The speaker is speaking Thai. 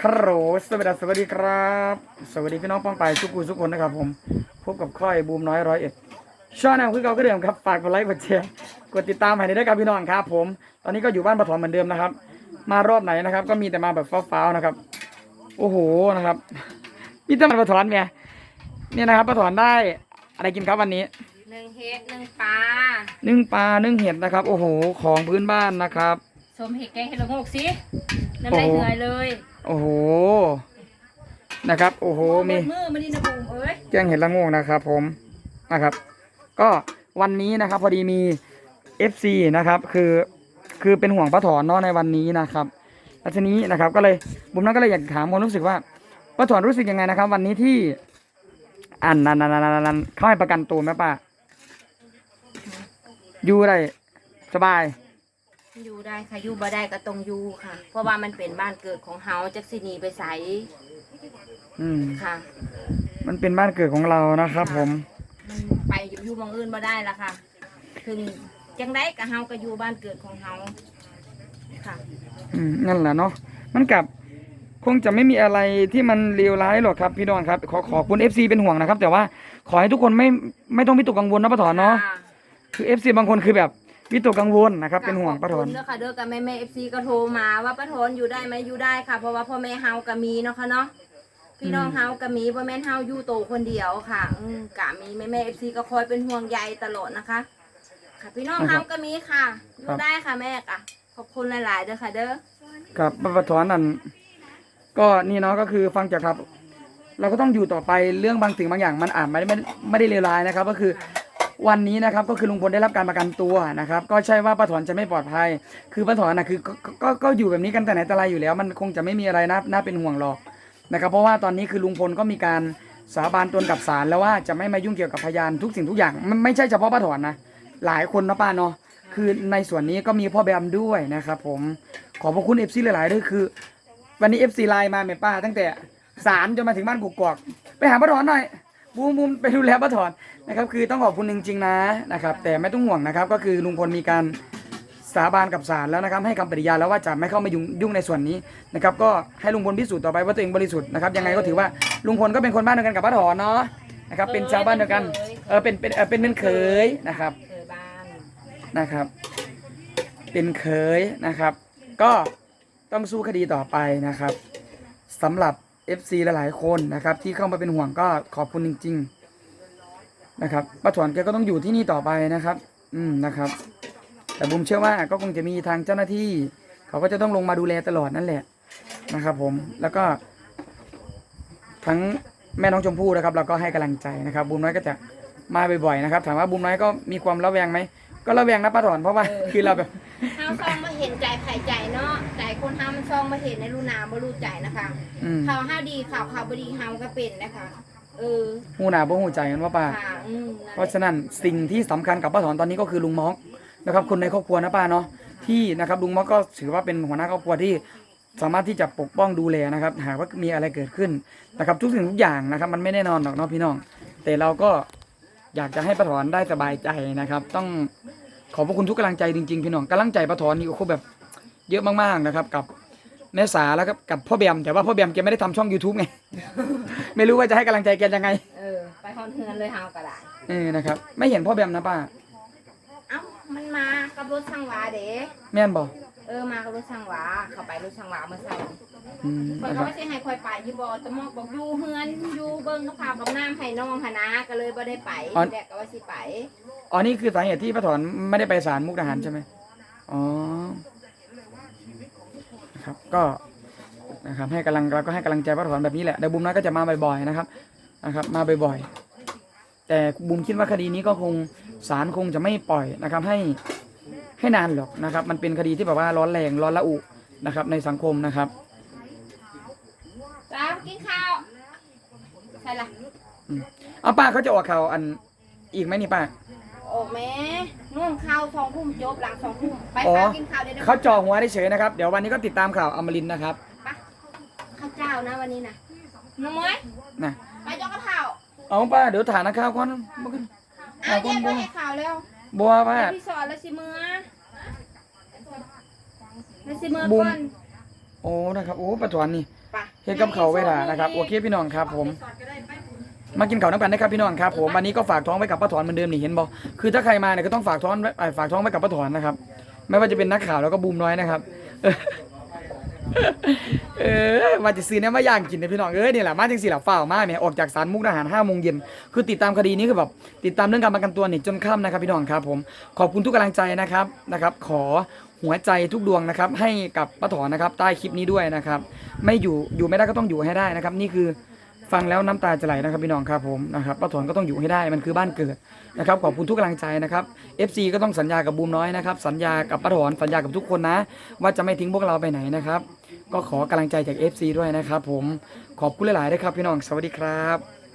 ครโหลสวัสดีสวัสดีครับ สวัสดีพี่น้องป้องไปทุกคนทุกคนนะครับผม พบกับค่อยบูมน้อยร้อยเอ็ดช่องแนวคือเก่าก็เดิมครับ ฝากกดไลค์กดแชร์ กดติดตามให้ด้วยครับพี่น้องครับผม ตอนนี้ก็อยู่บ้านปฐมเหมือนเดิมนะครับ มารอบไหนนะครับ ก็มีแต่มาแบบฟ้าวๆนะครับ โอ้โหนะครับพี่ตั้งปฐมเนี่ยเนี่ยนะครับปฐมได้อะไรกินครับวันนี้หนึ่งเฮ็ดหนึ่งปลานึ่งปลานึ่งเห็ดนะครับ โอ้โห ของพื้นบ้านนะครับ สมเห็ดแกงเห็ดละโงกสิน้ำลายโอ้โหเหนื่อยเลย โอ้โห นะครับ โอ้โห มี มือมาดินะบูมเอ้ยแจ้งเห็ดละโงงนะครับ ผม นะครับ ก็วันนี้นะครับ พอดีมี FC นะครับ คือ คือเป็นห่วงป้าถอนเนาะในวันนี้นะครับแล้วทีนี้นะครับ ก็เลย บุมนั้นก็เลยอยากถามความรู้สึกว่าป้าถอนรู้สึกยังไงนะครับ วันนี้ที่ อันนันนันนันนันนันเขาให้ประกันตัวไหมป้าอยู่ได้สบาย อยู่ได้ค่ะอยู่บ่ได้ก็ต้องอยู่ค่ะ เพราะว่ามันเป็นบ้านเกิดของเฮาจักสิหนีไปใสอืม ค่ะ มันเป็นบ้านเกิดของเรานะครับ ผม มันไปอยู่หมองอื่นบ่ได้ละค่ะ ถึงจังได้ก็เฮาก็อยู่บ้านเกิดของเฮาค่ะ อืมนั่นแหละเนาะมันกับคงจะไม่มีอะไรที่มันเลวร้ายหรอกครับพี่น้องครับ ขอขอบคุณ FC เป็นห่วงนะครับ แต่ว่าขอให้ทุกคนไม่ไม่ต้องวิตกกังวลนะป้าถอนเนาะค่คือ FC บางคนคือแบบ วิตกกังวลนะครับ เป็นห่วงป้าถอนขบคุณเด้อค่ะเด้อกับแม่แม่เอฟซีก็โทรมาว่าป้าถอนอยู่ได้ไหมอยู่ได้ค่ะ เพราะว่าพ่อแม่เฮาก็มีเนาะค่ะเนาะพี่น้องเฮาก็มีพ่อแม่เฮาอยู่โตคนเดียวค่ะอืมกะมีแม่แม่เอฟซีก็คอยเป็นห่วงใยตลอดนะคะ ค่ะ พี่น้องเฮาก็มีค่ะ อยู่ได้ค่ะแม่กะขอบคุณหลาย ๆ เด้อค่ะ เด้อครับป้าถอนนั่นก็นี่เนาะก็คือฟังจากครับ เราก็ต้องอยู่ต่อไปเรื่องบางสิ่งบางอย่างมันอาจไม่ได้ไม่ไม่ได้เลวร้ายนะครับ ก็คือ วันนี้นะครับก็คือลุงพลได้รับการประกันตัวนะครับ ก็ใช่ว่าป้าถอนจะไม่ปลอดภัย คือป้าถอนนะคือก็ก็ก็อยู่แบบนี้กันแต่ไหนแต่ไรอยู่แล้ว มันคงจะไม่มีอะไรนะน่าเป็นห่วงหรอกนะครับ เพราะว่าตอนนี้คือลุงพลก็มีการสาบานตนกับศาลแล้วว่าจะไม่มายุ่งเกี่ยวกับพยานทุกสิ่งทุกอย่างไม่ไม่ใช่เฉพาะป้าถอนนะหลายคนนะป้าเนาะคือในส่วนนี้ก็มีพ่อแบมด้วยนะครับผมขอบพระคุณเอฟซีหลายๆด้วยคือ วันนี้เอฟซีไลน์มาแม่ป้า ตั้งแต่ศาลจนมาถึงบ้านกุกกอกไปหาป้าถอนหน่อย บูมบูมไปดูแลป้าถอนนะครับคือต้องขอบคุณจริงๆนะนะครับแต่ไม่ต้องห่วงนะครับก็คือลุงพลมีการสาบานกับศาลแล้วนะครับให้คำปฏิญาณแล้วว่าจะไม่เข้ามายุ่งยุ่งในส่วนนี้นะครับก็ให้ลุงพลพิสูจน์ต่อไปว่าตัวเองบริสุทธิ์นะครับยังไงก็ถือว่าลุงพลก็เป็นคนบ้านเดียวกันกับป้าถอนเนาะนะครับเป็นชาวบ้านเดียวกันเออเป็นเป็นเออเป็นเป็นเขยนะครับเคยบ้านนะครับ เป็นเคยนะครับ ก็ต้องสู้คดีต่อไปนะครับสำหรับ FC หลายๆคนนะครับ ที่เข้ามาเป็นห่วงก็ขอบคุณจริง ๆนะครับป้าถอนแกก็ต้องอยู่ที่นี่ต่อไปนะครับ อืมนะครับ แต่บุมเชื่อว่าก็คงจะมีทางเจ้าหน้าที่ เขาก็จะต้องลงมาดูแลตลอดนั่นแหละนะครับ ผมแล้วก็ ทั้งแม่น้องชมพู่นะครับ เราก็ให้กำลังใจนะครับ บุมน้อยก็จะมาบ่อยๆนะครับ ถามว่าบุมน้อยก็มีความระแวงไหมก็ระแวงนะป้าถอนเพราะว่าคือเราแบบ เฮาซองมาเห็นใจไผ่ใจเนาะ คนเฮามันซองมาเห็นในรูนาบ่รู้ใจนะคะอืมข่าวห้าวดีข่าวข่าวบดีเฮาก็เป็นนะคะ เออหูหนาบ่หูใจกันว่าป้า ค่ะอืมนั่นแหละเพราะฉะนั้นสิ่งที่สำคัญกับป้าถอนตอนนี้ก็คือลุงม็อกนะครับคนในครอบครัวนะป้าเนาะที่นะครับลุงม็อกก็ถือว่าเป็นหัวหน้าครอบครัวที่สามารถที่จะปกป้องดูแลนะครับ หากว่ามีอะไรเกิดขึ้นนะครับทุกสิ่งทุกอย่างนะครับ มันไม่แน่นอนหรอกเนาะพี่น้อง แต่เราก็อยากจะให้ป้าถอนได้สบายใจนะครับ ต้องขอบพระคุณทุกกำลังใจจริงๆพี่น้องกำลังใจป้าถอนนี่โอ้โหแบบ เยอะมากๆนะครับ กับแม่สาแล้วก็กับพ่อแบมแต่ว่าพ่อแบมแกไม่ได้ทำช่อง YouTube ไง ไม่รู้ว่าจะให้กำลังใจแกยังไงเออ ไปฮอนเฮือนเลยเฮาก็ได้เออนะครับไม่เห็นพ่อแบมนะป้าเอ้ามันมากับรถช่างหวาเด้แม่นบอกเออมากับรถช่างหวาเข้าไปรถช่างหวาเมื่อเช้าอืมคอยนะคก็รับไม่ใช่ให้คอยไปยี่บอตะมอกบอกอยู่เฮือนอยู่เบิ้งกับข่าวกับน้ำให้น้องหนนะก็เลยบ่ได้ไปแดกก็ว่าสิไป อ๋อนี่คือสาเหตุที่ป้าถอนไม่ได้ไปศาลมุกดาหารใช่ไหมอ๋อนะครับ ก็นะครับให้กำลังเราก็ให้กำลังใจป้าถอนแบบนี้แหละเดี๋ยวบุมน้อยก็จะมาบ่อยๆนะครับนะครับ มาบ่อยๆ แต่บุมคิดว่าคดีนี้ก็คงศาลคงจะไม่ปล่อยนะครับให้ให้นานหรอกนะครับ มันเป็นคดีที่แบบว่าร้อนแรงร้อนระอุนะครับ ในสังคมนะครับจ้ากินข้าวใช่ละเอาป้าเขาจะออกข่าวอันอีกไหมนี่ป้าโอ้แม่ นุ่งข้าวสองทุ่มจบหลังสองทุ่มไปอ๋อข้าวกินข้าวเดี๋ยวเขาจ่อหัวได้เฉยนะครับ เดี๋ยววันนี้ก็ติดตามข่าวอมรินทร์นะครับไปข้าวเจ้านะวันนี้นะน้องมวยนะไปจอกกระเท้าเอาป้าเดี๋ยวถ่ายนะข้าวก่อนบ่กันอ้าวเจ๊ไปให้ข่าวแล้วบัวป้าเดี๋ยวพี่สอนแล้วสิมือแล้วสิมือบุ้มก่อนโอ้นะครับโอ้ป้าถอนนี่ไปเฮ็ดกับเขาวไว้ท่านะครับโอเคพี่น้องครับผม มากินข้าวน้ำกันนะครับพี่น้องครับผมวันนี้ก็ฝากท้องไว้กับป้าถอนเหมือนเดิมนี่เห็นบอกคือถ้าใครมาเนี่ยก็ต้องฝากท้องไว้เอ่อฝากท้องไว้กับป้าถอนนะครับ ไม่ว่าจะเป็นนักข่าวแล้วก็บูมน้อยนะครับ เออมาจะซื้อเนี่ยมาย่างกินนะพี่น้องเอ้ยนี่แหละมาจังสี่หลับฝ้ามาเนี่ยออกจากศาลมุกดาหารห้าโมงเย็นคือติดตามคดีนี้คือแบบติดตามเรื่องการประกันตัวเนี่ยจนค่ำนะครับพี่น้องครับผมขอบคุณทุกกำลังใจนะครับนะครับ ขอหัวใจทุกดวงนะครับ ให้กับป้าถอนนะครับ ใต้คลิปนี้ด้วยนะครับ ไม่อยู่อยู่ไม่ได้ก็ต้องอยู่ให้ได้นะครับ นี่คือ ฟังแล้วน้ำตาจะไหลนะครับพี่น้องครับผมนะครับป้าถอนก็ต้องอยู่ให้ได้มันคือบ้านเกิดนะครับขอบคุณทุกกำลังใจนะครับ FC ก็ต้องสัญญากับบูมน้อยนะครับสัญญากับป้าถอนสัญญากับทุกคนนะ ว่าจะไม่ทิ้งพวกเราไปไหนนะครับก็ขอกำลังใจจาก FC ด้วยนะครับผมขอบคุณหลายๆด้ครับพี่น้องสวัสดีครับ